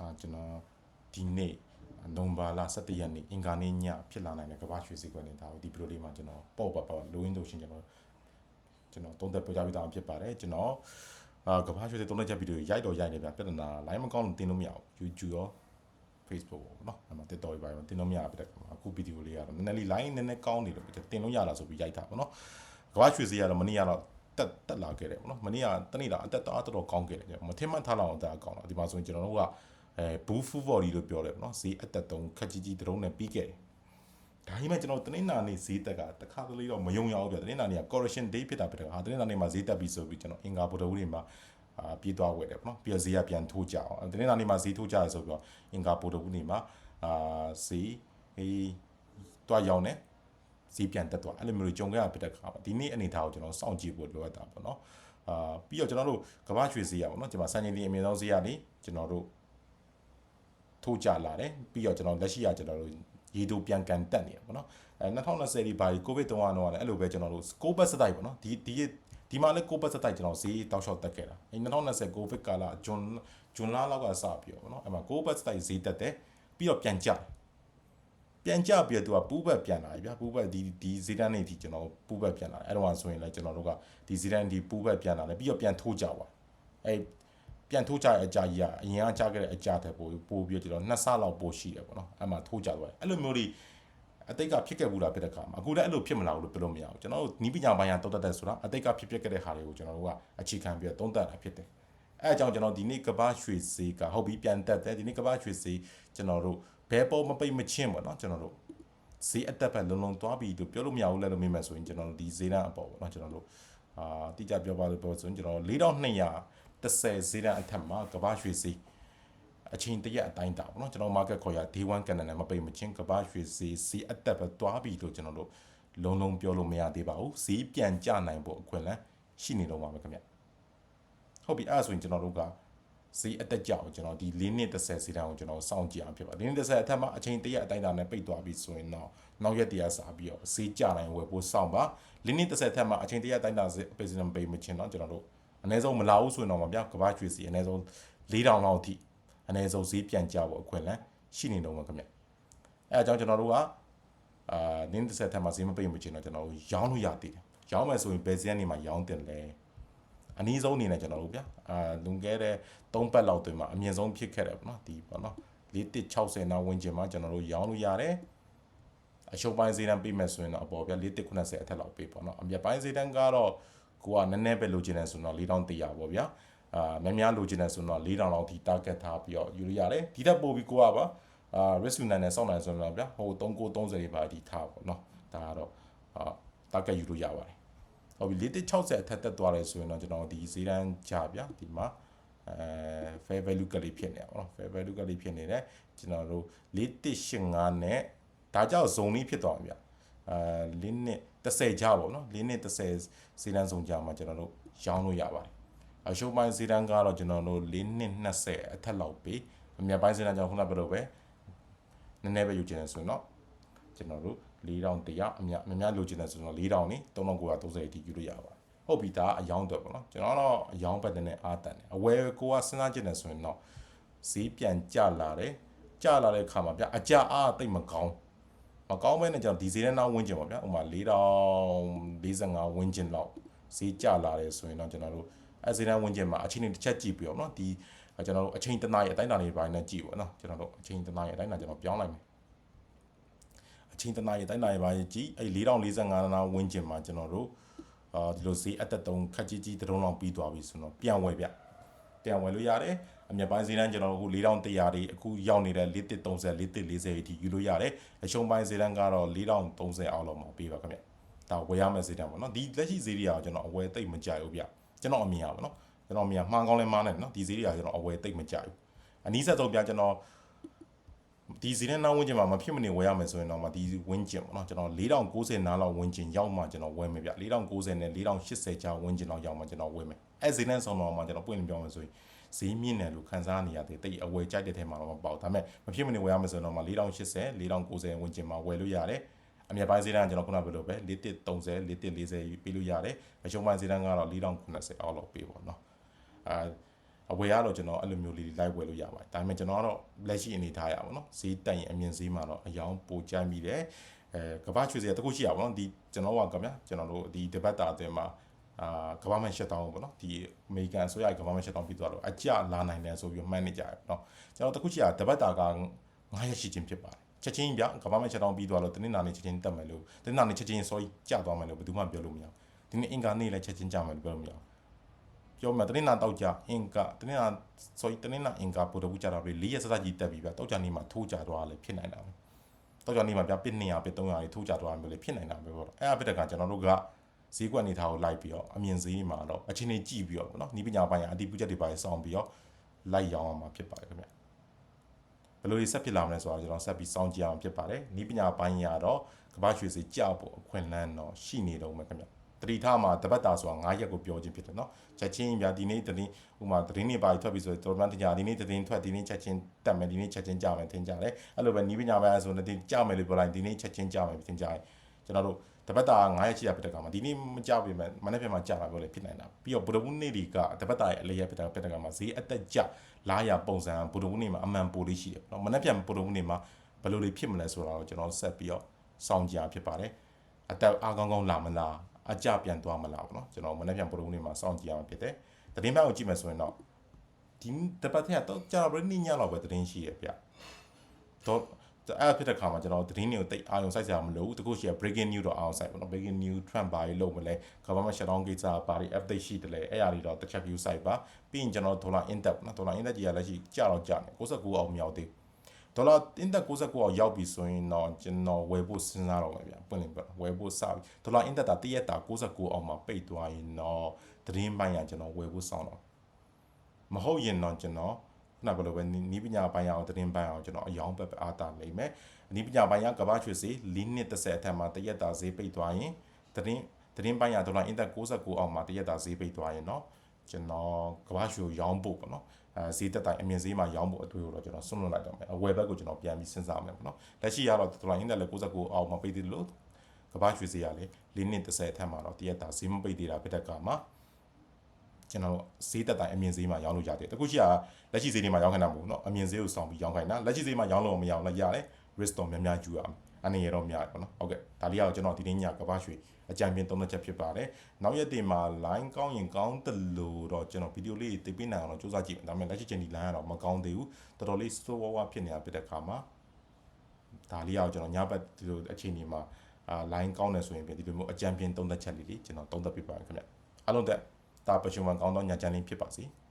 အာကျွန်တော်ဒီနေ့နိုဝင်ဘာလ17ရက်နေ့အင်္ဂါနေ့ညဖြစ်လာနိုင်တဲ့ကမ္ဘာရွှေစည်းကွက်နေတာကိုဒီဗီဒီယိုလေးမှာကျွန်တော်ပေါ့ပေါ့ပေါ့လိုရင်းလို့ရှင်ကျွန်တော်ကျွန်တော်သုံးသက်ပြောကြပြီးသားဖြစ်ပါတယ်ကျွန်တော်အာကမ္ဘာရွှေစည်းသုံးသက်ချက်ဗီဒီယိုရိုက်တော့ရိုက်နေပြပြဿနာ line မကောင်းလို့တင်လို့မရဘူး YouTube ရော Facebook ပေါ့နော်အဲ့မှာ TikTok တွေပါတင်လို့မရပြတဲ့အခုဗီဒီယိုလေးကတော့နည်းနည်းလေး line နည်းနည်းကောင်းနေလို့တင်လို့ရလားဆိုပြီးရိုက်တာပေါ့နော်ကမ္ဘာရွှေစည်းကတော့မနေ့ကတော့တက်တက်လာခဲ့တယ်ပေါ့နော်မနေ့ကတနေ့တာအတက်တော်တော်တော်ကောင်းခဲ့တယ်မထင်မှတ်ထားလောက်အောင်တက်ကောင်းတာဒီမှာဆိုရင်ကျွန်တော်တို့က အဲဘူးဖူဘော်ဒီလို့ပြောတယ်ပေါ့နော်ဈေးအတက်တုံးခက်ကြီးကြီးတရုံးနဲ့ပြီးခဲ့တယ်ဒါကြီးမှကျွန်တော်တနင်္လာနေ့ဈေးတက်ကတခါတလေတော့မယုံရအောင်ပြတနင်္လာနေ့က correction day ဖြစ်တာဖြစ်တယ်ဟာတနင်္လာနေ့မှာဈေးတက်ပြီဆိုပြီးကျွန်တော်အင်္ဂါဗုဒ္ဓဦးတွေမှာအာပြေးသွားဝယ်တယ်ပေါ့နော်ပြီးတော့ဈေးကပြန်ထိုးကြအောင်တနင်္လာနေ့မှာဈေးထိုးကြရဆိုပြီးတော့အင်္ဂါဗုဒ္ဓဦးတွေမှာအာဈေးအေးတွားရောင်းတယ်ဈေးပြန်တက်သွားအဲ့လိုမျိုးကြုံခဲ့ရဖြစ်တဲ့ခါပါဒီနေ့အနေထားကိုကျွန်တော်စောင့်ကြည့်ဖို့လိုအပ်တာပေါ့နော်အာပြီးတော့ကျွန်တော်တို့ကမ္ဘာရွှေဈေးရပါတော့ကျွန်တော်စံချိန်ဒီအမြင့်ဆုံးဈေးရနေကျွန်တော်တို့ ထိုးကြလာတယ်ပြီးတော့ကျွန်တော်လက်ရှိရကျွန်တော်တို့ရေတိုပြန်ကန်တက်နေရပေါ့နော်အဲ2020ဒီဘာကြီးကိုဗစ်တုန်းကတော့လည်းအဲ့လိုပဲကျွန်တော်တို့ကိုဘတ်စတိုက်ပေါ့နော်ဒီဒီဒီမှာလည်းကိုဘတ်စတိုက်ကျွန်တော်ဈေးတောက်လျှောက်တက်ခဲ့တာအဲ2020ကိုဗစ်ကာလဂျွန်ဂျွန်လလောက်ကစပြီးတော့ပေါ့နော်အဲ့မှာကိုဘတ်စတိုက်ဈေးတက်တယ်ပြီးတော့ပြန်ကျတယ်ပြန်ကြပြီးတော့သူကပူးဘက်ပြန်လာပြီဗျာပူးဘက်ဒီဒီဇီဒန်နေဒီကျွန်တော်ပူးဘက်ပြန်လာတယ်အဲ့တော့ဆိုရင်လည်းကျွန်တော်တို့ကဒီဇီဒန်ဒီပူးဘက်ပြန်လာတယ်ပြီးတော့ပြန်ထိုးကြပါအဲ့ ပြန်ထိုးကြတဲ့အကြာကြီးကအရင်ကကြားခဲ့တဲ့အကြာတဲ့ပို့ပို့ပြီးတော့ကျွန်တော်နှစ်ဆလောက်ပို့ရှိတယ်ပေါ့နော်အဲ့မှာထိုးကြသွားတယ်အဲ့လိုမျိုးတွေအတိတ်ကဖြစ်ခဲ့ဘူးလားဖြစ်တဲ့ခါမှာအခုလည်းအဲ့လိုဖြစ်မလာဘူးလို့ပြောလို့မရဘူးကျွန်တော်တို့နီးပညာပိုင်းကတောက်တတ်တဲ့ဆိုတာအတိတ်ကဖြစ်ဖြစ်ခဲ့တဲ့ဟာတွေကိုကျွန်တော်တို့ကအခြေခံပြီးတော့သုံးသပ်တာဖြစ်တယ်အဲအကြောင်းကျွန်တော်ဒီနေ့ကဘာရွှေဈေးကဟုတ်ပြီပြန်တက်တယ်ဒီနေ့ကဘာရွှေဈေးကျွန်တော်တို့ဘဲပေါ်မပိတ်မချင်းပေါ့နော်ကျွန်တော်တို့ဈေးအတက်ဘက်လုံးလုံးသွားပြီလို့ပြောလို့မရဘူးလဲလို့မိမယ်ဆိုရင်ကျွန်တော်တို့ဒီဈေးတန်းအပေါ်ပေါ့နော်ကျွန်တော်တို့အာတိကျပြောပါလို့ပြောဆိုရင်ကျွန်တော် 4230ဈေးတန်းအထက်မှာကဘာရွှေဈေးအချိန်တရက်အတိုင်းတာပေါ့နော်ကျွန်တော် market ခေါ်ရ day 1 candle နဲ့မပိတ်မချင်းကဘာရွှေဈေးဈေးအတက်ဘက်သွားပြီလို့ကျွန်တော်တို့လုံးလုံးပြောလို့မရသေးပါဘူးဈေးပြန်ကျနိုင်ဖို့အခွင့်အလမ်းရှိနေတော့ပါမယ်ခင်ဗျဟုတ်ပြီအဲ့ဒါဆိုရင်ကျွန်တော်တို့ကဈေးအတက်ကြောင်ကျွန်တော်ဒီ၄နှစ်30ဈေးတန်းကိုကျွန်တော်စောင့်ကြည့်အောင်ဖြစ်ပါ၄နှစ်30အထက်မှာအချိန်တရက်အတိုင်းတာနဲ့ပိတ်သွားပြီဆိုရင်တော့နောက်ရက်တရက်စာပြီးတော့ဈေးကျနိုင်ဝယ်ဖို့စောင့်ပါ၄နှစ်30အထက်မှာအချိန်တရက်အတိုင်းတာဈေးပိတ်စံပိတ်မချင်းတော့ကျွန်တော်တို့ အနည်းဆုံးမလာဘူးဆိုရင်တော့မပြကဘာကျွေစီအနည်းဆုံး၄000လောက်အထိအနည်းဆုံးဈေးပြန်ကျဖို့အခွင့်အလမ်းရှိနေတော့မှာခင်ဗျအဲအကြောင်းကျွန်တော်တို့ကအာနင်းတစ်ဆက်ထပ်မှာဈေးမပိတ်မချင်းတော့ကျွန်တော်တို့ရောင်းလို့ရသေးတယ်ရောင်းမယ်ဆိုရင်ဘယ်ဈေးကနေမှရောင်းတင်လဲအနည်းဆုံးအနေနဲ့ကျွန်တော်တို့ဗျာအာလွန်ခဲ့တဲ့3ပတ်လောက်တွင်မှာအမြင့်ဆုံးဖြစ်ခဲ့တယ်ပေါ့နော်ဒီပေါ့နော်4160နောက်ဝင်ကျင်မှာကျွန်တော်တို့ရောင်းလို့ရတယ်အရှုပ်ပိုင်းဈေးတန်းပေးမယ်ဆိုရင်တော့အပေါ်ပြ4190အထက်လောက်ပေးပေါ့နော်အမြတ်ပိုင်းဈေးတန်းကတော့ ကိုကနည်းနည်းပဲလိုချင်တယ်ဆိုတော့4100ပေါ့ဗျာအာများများလိုချင်တယ်ဆိုတော့4000လောက်ထိ target ထားပြီးတော့ယူရရတယ်ဒီထက်ပိုပြီးကိုကပါအာ risk ယူနိုင်တယ်စောင့်နိုင်ဆိုတော့ဗျာဟို3930တွေပါဒီထားပေါ့နော်ဒါကတော့အာ target ယူလို့ရပါတယ်ဟုတ်ပြီ4160အထက်တက်သွားတယ်ဆိုရင်တော့ကျွန်တော်ဒီဈေးတန်းကြဗျာဒီမှာအဲ fair value ကလေးဖြစ်နေပါတော့ fair value ကလေးဖြစ်နေတယ်ကျွန်တော်တို့4185နဲ့ဒါကြောင့်ဇုံလေးဖြစ်သွားမှာဗျအာလင်းနဲ့ 30ကြပါတော့လင်းနဲ့30ဈေးတန်းဆုံးကြမှာကျွန်တော်တို့ရောင်းလို့ရပါတယ်အရှုံးပိုင်းဈေးတန်းကတော့ကျွန်တော်တို့လင်းနဲ့20အထက်လောက်ပေးအမြတ်ပိုင်းဈေးတန်းကြောင့်ခုနကပြောလို့ပဲနည်းနည်းပဲယူချင်တယ်ဆိုရင်တော့ကျွန်တော်တို့4100အမြတ်အများလိုချင်တယ်ဆိုတော့4000နေ3930အထိယူလို့ရပါတယ်ဟုတ်ပြီဒါအယောင်းတော့ပေါ့နော်ကျွန်တော်တော့အယောင်းပတ်တဲ့နဲ့အာတန်တယ်အဝယ်ကိုကစဉ်းစားကြည့်နေဆိုရင်တော့ဈေးပြန်ကျလာတယ်ကျလာတဲ့ခါမှာဗျအကြအားတိတ်မကောင်း မကောင်းမဲနဲ့ကျွန်တော်ဒီဈေးနဲ့နောက်ဝင်းကျင်ပါဗျဥမာ4045ဝင်းကျင်လောက်ဈေးကျလာတယ်ဆိုရင်တော့ကျွန်တော်တို့အဲဈေးနဲ့ဝင်းကျင်မှာအချိန်တစ်ချက်ကြည့်ပြီးတော့เนาะဒီကျွန်တော်တို့အချိန်တနားရဲ့အတိုင်းအတာတွေပိုင်းနဲ့ကြည့်ပါเนาะကျွန်တော်တို့အချိန်တနားရဲ့အတိုင်းအတာကျွန်တော်ပြောင်းလိုက်မယ်အချိန်တနားရဲ့အတိုင်းအတာတွေပိုင်းကြည့်အဲ4045နာဝင်းကျင်မှာကျွန်တော်တို့အာဒီလိုဈေးအသက်တုံးခက်ကြီးကြီးတုံးလောက်ပြီးသွားပြီဆိုတော့ပြန်ဝယ်ဗျ ပြန်ဝယ်လို့ရတယ်အမြတ်ပိုင်းဈေးတန်းကျွန်တော်တို့အခု4100တွေအခုရောက်နေတဲ့4130 4140အထိယူလို့ရတယ်အရှုံးပိုင်းဈေးတန်းကတော့4030အောက်လောက်မှာပေးပါခင်ဗျဒါဝယ်ရမယ့်ဈေးတန်းပေါ့နော်ဒီလက်ရှိဈေးတွေကကျွန်တော်အဝယ်သိပ်မကြိုက်ဘူးဗျကျွန်တော်အမြင်ရပါနော်ကျွန်တော်အမြင်မှားကောင်းလဲမှားနေနော်ဒီဈေးတွေကကျွန်တော်အဝယ်သိပ်မကြိုက်ဘူးအနည်းဆက်ဆုံးပြကျွန်တော် ဒီဈေးနဲ့နောက်ဝင်းကျင်မှာမဖြစ်မနေဝယ်ရမယ်ဆိုရင်တော့မဒီဝင်းကျင်ပေါ့နော်ကျွန်တော်4090နားလောက်ဝင်းကျင်ရောက်မှကျွန်တော်ဝယ်မယ်ဗျ4090နဲ့4080ကျားဝင်းကျင်လောက်ရောက်မှကျွန်တော်ဝယ်မယ်အဲဈေးနဲ့ဆုံးတော့မှကျွန်တော်ပွင့်လင်းပြောမယ်ဆိုရင်ဈေးမြင့်တယ်လို့ခံစားနေရတယ်တိတ်အဝယ်ကြိုက်တဲ့ထဲမှာတော့မပေါ့ဒါပေမဲ့မဖြစ်မနေဝယ်ရမယ်ဆိုတော့မှ4080 4090ဝန်းကျင်မှာဝယ်လို့ရတယ်အမြတ်ပိုင်းဈေးတန်းကျွန်တော်ခုနပြောလို့ပဲ4130 4140ပေးလို့ရတယ်အရှုံးပိုင်းဈေးတန်းကတော့4090အောက်လောက်ပေးပေါ့နော်အာ အဝယ်ကတော့ကျွန်တော်အဲ့လိုမျိုးလေးလိုက်ဝယ်လို့ရပါတယ်ဒါပေမဲ့ကျွန်တော်ကတော့လက်ရှိအနေထားရပါတော့ဈေးတက်ရင်အမြင့်ဈေးမှာတော့အယောင်ပိုကြိုက်မိတယ်အဲကမ္ဘာရွှေစရာတခုရှိရပါတော့ဒီကျွန်တော်ကကဗျာကျွန်တော်တို့ဒီတပတ်တာအတွင်းမှာအာကမ္ဘာမှရှက်တောင်းပေါ့နော်ဒီအမေရိကန်အစိုးရကမ္ဘာမှရှက်တောင်းပြီးသွားတော့အကြလာနိုင်တယ်ဆိုပြီးမှန်းနေကြရပေါ့နော်ကျွန်တော်တခုရှိရတပတ်တာက9ရက်ရှိချင်းဖြစ်ပါတယ်ချက်ချင်းပြကမ္ဘာမှရှက်တောင်းပြီးသွားတော့တင်းနာနေချက်ချင်းတက်မယ်လို့တင်းနာနေချက်ချင်းစောကြီးကျသွားမယ်လို့ဘယ်သူမှပြောလို့မရဘူးဒီနေ့အင်္ဂါနေ့လည်းချက်ချင်းကြမယ်လို့ပြောလို့မရဘူး ပြောမှတနင်္လာတောက်ကြအင်ကတနင်္လာ sorry တနင်္လာအင်ကပို့တော့ဘူးကြတာပဲ၄ရက်စစကြီးတက်ပြီဗျတောက်ကြနေမှာထိုးကြသွားလည်းဖြစ်နိုင်တာပဲတောက်ကြနေမှာဗျပစ်200ပစ်300ကြီးထိုးကြသွားမျိုးလည်းဖြစ်နိုင်တာပဲပေါ့အဲ့အဖြစ်တကကျွန်တော်တို့ကဈေးကွက်အနေထားကိုလိုက်ပြီးတော့အမြင်ဈေးမှာတော့အချင်းချင်းကြည့်ပြီးတော့ပေါ့နော်နီးပညာပိုင်းကအတိပူချက်တွေပိုင်းစောင့်ပြီးတော့လိုက်ရောင်းအောင်မှာဖြစ်ပါတယ်ခင်ဗျဘယ်လိုတွေဆက်ဖြစ်လာမလဲဆိုတော့ကျွန်တော်ဆက်ပြီးစောင့်ကြည့်အောင်ဖြစ်ပါတယ်နီးပညာပိုင်းရတော့ကမ္ဘာရွှေဈေးကြောက်ဖို့အခွင့်အလမ်းတော့ရှိနေတော့မယ်ခင်ဗျ တတိထားမှာတပတ်တာဆိုတာ9ရက်ကိုပြောခြင်းဖြစ်တယ်နော်ချက်ချင်းပြဒီနေ့တတင်းဥမာသတင်းတွေပါထွက်ပြီဆိုတော့တော်တော်များများဒီနေ့သတင်းထွက်ဒီနေ့ချက်ချင်းတက်မယ်ဒီနေ့ချက်ချင်းကြမယ်ထင်ကြတယ်အဲ့လိုပဲနီးပညာပိုင်းဆိုတော့ဒီကြမယ်လို့ပြောလိုက်ဒီနေ့ချက်ချင်းကြမယ်ထင်ကြတယ်ကျွန်တော်တို့တပတ်တာ9ရက်ရှိရဖြစ်တဲ့ကောင်မှာဒီနေ့မကြပြီမဲ့မနေ့ပြန်မှကြတာပြောလေဖြစ်နိုင်တာပြီးတော့ဗုဒ္ဓဘုနေ့တွေကတပတ်တာရဲ့အလေးရဖြစ်တဲ့ဖြစ်တဲ့ကောင်မှာဈေးအသက်ကြလာရပုံစံဗုဒ္ဓဘုနေ့မှာအမှန်ပိုလေးရှိတယ်နော်မနေ့ပြန်ဗုဒ္ဓဘုနေ့မှာဘယ်လိုတွေဖြစ်မလဲဆိုတာကိုကျွန်တော်ဆက်ပြီးတော့စောင့်ကြဖြစ်ပါတယ်အသက်အားကောင်းကောင်းလာမလား အကြပြန်သွားမလားပေါ့နော်ကျွန်တော်မနေ့ပြန်ဗုဒ္ဓဘုနေ့မှာစောင့်ကြည့်ရမှာဖြစ်တယ်သတင်းပိုင်းကိုကြည့်မယ်ဆိုရင်တော့ဒီတပတ်ထက်တော့ကြာတော့နေ့ညလောက်ပဲသတင်းရှိရဗျတော့အဲ့ဖြစ်တဲ့ခါမှာကျွန်တော်သတင်းတွေကိုတိတ်အာရုံစိုက်စရာမလိုဘူးတခုရှိရ breaking news တော့အာရုံစိုက်ပေါ့နော် breaking news Trump ဘာကြီးလုပ်မလဲ government shutdown ကိစ္စဘာတွေ update ရှိတယ်လဲအဲ့အရာတွေတော့တစ်ချက် view site ပါပြီးရင်ကျွန်တော်ဒေါ်လာ index နော်ဒေါ်လာ index ကြီးကလက်ရှိကြာတော့ကြာနေ69အောင်မြောက်သေး ဒေါ်လာ1.69အောင်ရောက်ပြီဆိုရင်တော့ကျွန်တော်ဝယ်ဖို့စဉ်းစားတော့မယ်ဗျပွင့်လင်းပြောဝယ်ဖို့စပြီဒေါ်လာ1.3တာတရက်တာ69အောင်မှာပိတ်သွားရင်တော့သတင်းပိုင်းကကျွန်တော်ဝယ်ဖို့စောင့်တော့မဟုတ်ရင်တော့ကျွန်တော်ခုနကလိုပဲနီးပညာပိုင်းအောင်သတင်းပိုင်းအောင်ကျွန်တော်အယောင်ပဲအားတာနိုင်မယ်နီးပညာပိုင်းကကမ္ဘာချွေစီ၄နှစ်30အထက်မှာတရက်တာဈေးပိတ်သွားရင်သတင်းသတင်းပိုင်းကဒေါ်လာ1.69အောင်မှာတရက်တာဈေးပိတ်သွားရင်တော့ ကျွန်တော်ကမ္ဘာရွှေကိုရောင်းဖို့ပေါ့နော်အဲဈေးတက်တိုင်းအမြင့်ဈေးမှာရောင်းဖို့အတွေ့အကြုံတော့ကျွန်တော်ဆွန့်လွတ်လိုက်တော့မယ်အဝယ်ဘက်ကိုကျွန်တော်ပြန်ပြီးစဉ်းစားမယ်ပေါ့နော်လက်ရှိကတော့ဒေါ်လာ index လည်း69အောင်မှာပိတ်သေးတယ်လို့ကမ္ဘာရွှေဈေးကလည်းလင်းနှစ်30အထက်မှာတော့တရက်တာဈေးမပိတ်သေးတာဖြစ်တဲ့ကမှာကျွန်တော်ဈေးတက်တိုင်းအမြင့်ဈေးမှာရောင်းလို့ရတယ်တခုရှိကလက်ရှိဈေးတွေမှာရောင်းခိုင်းတာမဟုတ်ဘူးเนาะအမြင့်ဈေးကိုစောင့်ပြီးရောင်းခိုင်းတာလက်ရှိဈေးမှာရောင်းလို့မရောင်းလည်းရတယ် risk တော့များများယူရမယ် အနေရတော့များတယ်ပေါ့နော်ဟုတ်ကဲ့ဒါလေးကတော့ကျွန်တော်ဒီနေ့ညကဘာရွှေအကြံပြင်းသုံးသက်ချက်ဖြစ်ပါတယ်နောက်ရက်တင်မှာ line ကောင်းရင်ကောင်းတယ်လို့တော့ကျွန်တော်ဗီဒီယိုလေးတိပေးနိုင်အောင်တော့စူးစမ်းကြည့်မယ်ဒါပေမဲ့လက်ရှိချိန်ဒီ line ကတော့မကောင်းသေးဘူးတော်တော်လေးစိုးဝါးဝါဖြစ်နေတာဖြစ်တဲ့ခါမှာဒါလေးကတော့ကျွန်တော်ညဘက်ဒီလိုအချိန်ဒီမှာအာ line ကောင်းတယ်ဆိုရင်ပြင်ဒီလိုမျိုးအကြံပြင်းသုံးသက်ချက်လေးတွေကျွန်တော်သုံးသက်ပြပါမယ်ခင်ဗျအားလုံးတက်ဒါပရှင်ဝန်ကောင်းသောညချမ်းလေးဖြစ်ပါစေ။